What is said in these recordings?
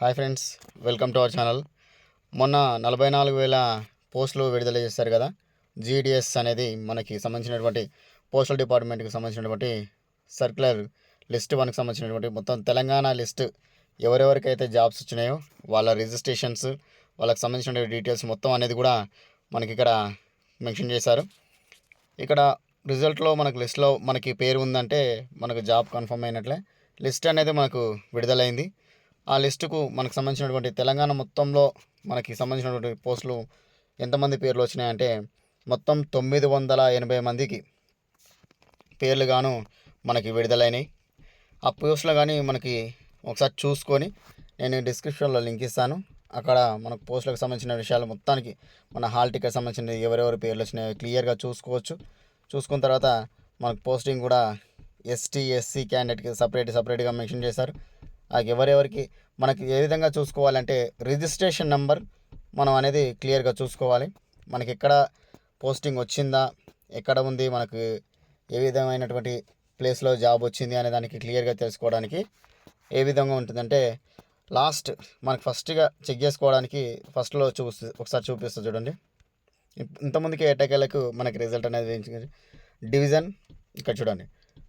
Hi friends welcome to our channel. మొన్న నలభై నాలుగు వేల పోస్టులు విడుదల చేశారు కదా. జీడిఎస్ అనేది మనకి సంబంధించినటువంటి పోస్టల్ డిపార్ట్మెంట్కి సంబంధించినటువంటి సర్క్యులర్ లిస్ట్ వన్కి సంబంధించినటువంటి మొత్తం తెలంగాణ లిస్ట్ ఎవరెవరికైతే జాబ్స్ వచ్చినాయో వాళ్ళ రిజిస్ట్రేషన్స్ వాళ్ళకి సంబంధించిన డీటెయిల్స్ మొత్తం అనేది కూడా మనకి ఇక్కడ మెన్షన్ చేశారు. ఇక్కడ రిజల్ట్లో మనకు లిస్ట్లో మనకి పేరు ఉందంటే మనకు జాబ్ కన్ఫర్మ్ అయినట్లే. లిస్ట్ అనేది మనకు విడుదలైంది. ఆ లిస్టుకు మనకు సంబంధించినటువంటి తెలంగాణ మొత్తంలో మనకి సంబంధించినటువంటి పోస్టులు ఎంతమంది పేర్లు వచ్చినాయంటే మొత్తం తొమ్మిది వందల ఎనభై మందికి పేర్లు గాను మనకి విడుదలైనవి ఆ పోస్టులు కానీ మనకి ఒకసారి చూసుకొని నేను డిస్క్రిప్షన్లో లింక్ ఇస్తాను. అక్కడ మనకు పోస్టులకు సంబంధించిన విషయాలు మొత్తానికి మన హాల్ టికెట్ సంబంధించిన ఎవరెవరి పేర్లు వచ్చినాయో క్లియర్గా చూసుకోవచ్చు. చూసుకున్న తర్వాత మనకు పోస్టింగ్ కూడా ఎస్టీ ఎస్సీ క్యాండిడేట్కి సపరేట్ సపరేట్గా మెన్షన్ చేశారు. ఎవరెవరికి మనకి ఏ విధంగా చూసుకోవాలంటే రిజిస్ట్రేషన్ నెంబర్ మనం అనేది క్లియర్గా చూసుకోవాలి. మనకి ఎక్కడ పోస్టింగ్ వచ్చిందా ఎక్కడ ఉంది మనకు ఏ విధమైనటువంటి ప్లేస్లో జాబ్ వచ్చింది అనే దానికి క్లియర్గా తెలుసుకోవడానికి ఏ విధంగా ఉంటుందంటే లాస్ట్ మనకు ఫస్ట్గా చెక్ చేసుకోవడానికి ఫస్ట్లో చూసి ఒకసారి చూపిస్తా చూడండి. ఇప్- ఇంతకుముందుకి మనకి రిజల్ట్ అనేది డివిజన్ ఇక్కడ చూడండి.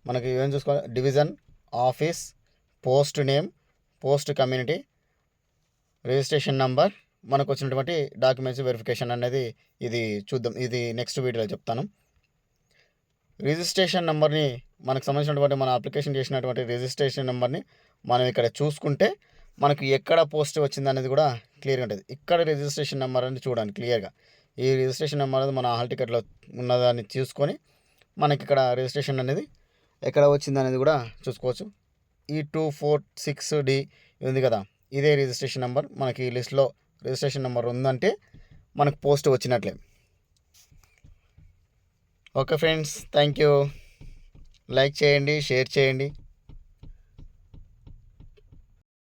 మనకి ఏం చూసుకోవాలి? Division office post name post community registration number మనకు వచ్చినటువంటి డాక్యుమెంట్స్ వెరిఫికేషన్ అనేది ఇది చూద్దాం ఇది నెక్స్ట్ వీడియోలో చెప్తాను. రిజిస్ట్రేషన్ నెంబర్ని మనకు సంబంధించినటువంటి మన అప్లికేషన్ చేసినటువంటి రిజిస్ట్రేషన్ నెంబర్ని మనం ఇక్కడ చూసుకుంటే మనకు ఎక్కడ పోస్ట్ వచ్చింది అనేది కూడా క్లియర్గా ఉంటుంది. ఇక్కడ రిజిస్ట్రేషన్ నెంబర్ అనేది చూడండి క్లియర్గా. ఈ రిజిస్ట్రేషన్ నెంబర్ అనేది మన హాల్ టికెట్లో ఉన్నదాన్ని చూసుకొని మనకి ఇక్కడ రిజిస్ట్రేషన్ అనేది ఎక్కడ వచ్చింది అనేది కూడా చూసుకోవచ్చు. ఈ టూ ఫోర్ సిక్స్ డి ఉంది కదా. ఇదే రిజిస్ట్రేషన్ నెంబర్ మనకి ఈ లిస్ట్లో రిజిస్ట్రేషన్ నెంబర్ ఉందంటే మనకు post వచ్చినట్లే. Okay friends thank you like చేయండి షేర్ చేయండి.